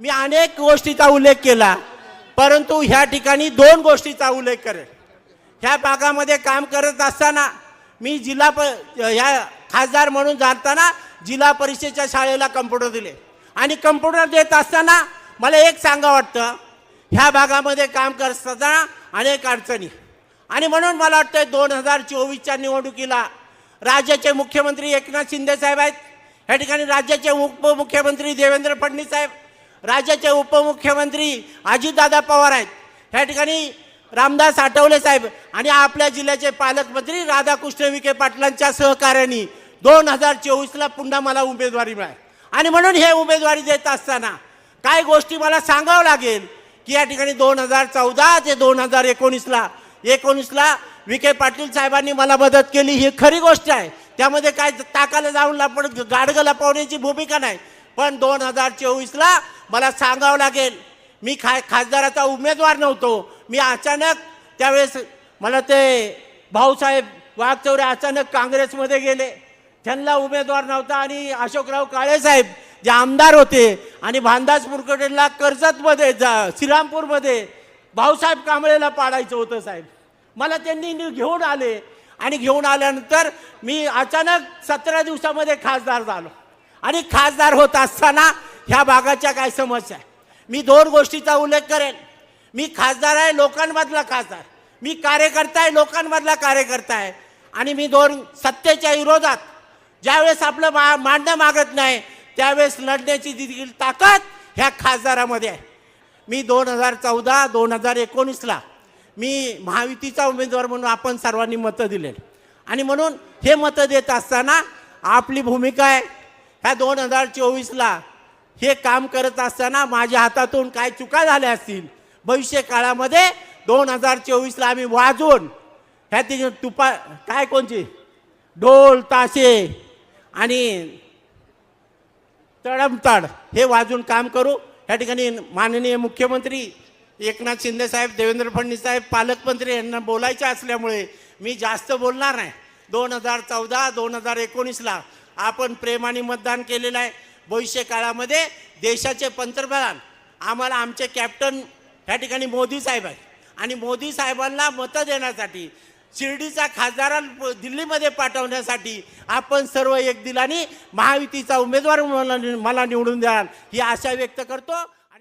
मी अनेक गोष्टीचा उल्लेख केला परंतु ह्या ठिकाणी दोन गोष्टीचा उल्लेख करेल ह्या भागामध्ये काम करत असताना मी जिल्हा प ह्या खासदार म्हणून जाताना जिल्हा परिषदेच्या शाळेला कम्प्युटर दिले. आणि कम्प्युटर देत असताना मला एक सांगा वाटतं ह्या भागामध्ये काम करत असताना अनेक अडचणी. आणि म्हणून मला वाटतं दोन हजार चोवीसच्या निवडणुकीला राज्याचे मुख्यमंत्री एकनाथ शिंदे साहेब आहेत या ठिकाणी राज्याचे उपमुख्यमंत्री देवेंद्र फडणवीस साहेब राज्याचे उपमुख्यमंत्री अजितदादा पवार आहेत. ह्या ठिकाणी रामदास आठवले साहेब आणि आपल्या जिल्ह्याचे पालकमंत्री राधाकृष्ण विखे पाटलांच्या सहकार्याने दोन हजार चोवीसला पुन्हा मला उमेदवारी मिळाली. आणि म्हणून हे उमेदवारी देत असताना काय गोष्टी मला सांगावं लागेल की या ठिकाणी दोन हजार चौदा ते दोन हजार एकोणीसला एकोणीसला विखे पाटील साहेबांनी मला मदत केली. ही खरी गोष्ट आहे. त्यामध्ये काय ताकाला जाऊन आपण गाडगं लपवण्याची भूमिका नाही. पण दोन हजार चोवीसला मला सांगावं लागेल मी खा खासदाराचा उमेदवार नव्हतो. मी अचानक त्यावेळेस मला ते भाऊसाहेब वाघचौरे अचानक काँग्रेसमध्ये गेले. त्यांना उमेदवार नव्हता आणि अशोकराव काळेसाहेब जे आमदार होते आणि भानदास मुरकटेला कर्जतमध्ये जा श्रीरामपूरमध्ये भाऊसाहेब कांबळेला पाडायचं होतं साहेब. मला त्यांनी घेऊन आले आणि घेऊन आल्यानंतर मी अचानक सतरा दिवसामध्ये खासदार झालो. आणि खासदार होत असताना ह्या भागाच्या काय समस्या मी दोन गोष्टीचा उल्लेख करेन. मी खासदार आहे लोकांमधला खासदार. मी कार्यकर्ता आहे लोकांमधला कार्यकर्ता आहे. आणि मी दोन सत्तेच्या विरोधात ज्यावेळेस आपलं मा मांडणं मागत नाही त्यावेळेस लढण्याची देखील ताकद ह्या खासदारामध्ये आहे. मी दोन हजार चौदा दोन हजार एकोणीसला मी महायुतीचा उमेदवार म्हणून आपण सर्वांनी मतं दिलेली. आणि म्हणून हे मतं देत असताना आपली भूमिका आहे ह्या दोन हजार चोवीसला हे काम करत असताना माझ्या हातातून काय चुका झाल्या असतील? भविष्य काळामध्ये दोन हजार चोवीसला आम्ही वाजवून ह्या तिथे तुपा काय कोणची? ढोल ताशे आणि तडमताड हे वाजून काम करू. या ठिकाणी माननीय मुख्यमंत्री एकनाथ शिंदे साहेब देवेंद्र फडणवीस साहेब पालकमंत्री यांना बोलायचे असल्यामुळे मी जास्त बोलणार नाही. दोन हजार चौदा दोन हजार एकोणीसला आपण प्रेमाने मतदान केलेलं आहे. भविष्य काळामध्ये देशाचे पंतप्रधान आम्हाला आमचे कॅप्टन ह्या ठिकाणी मोदी साहेब आहे आणि मोदी साहेबांना मतं देण्यासाठी शिर्डीचा खासदार दिल्लीमध्ये पाठवण्यासाठी आपण सर्व एक दिलाने महायुतीचा उमेदवार मला मला निवडून द्याल ही आशा व्यक्त करतो.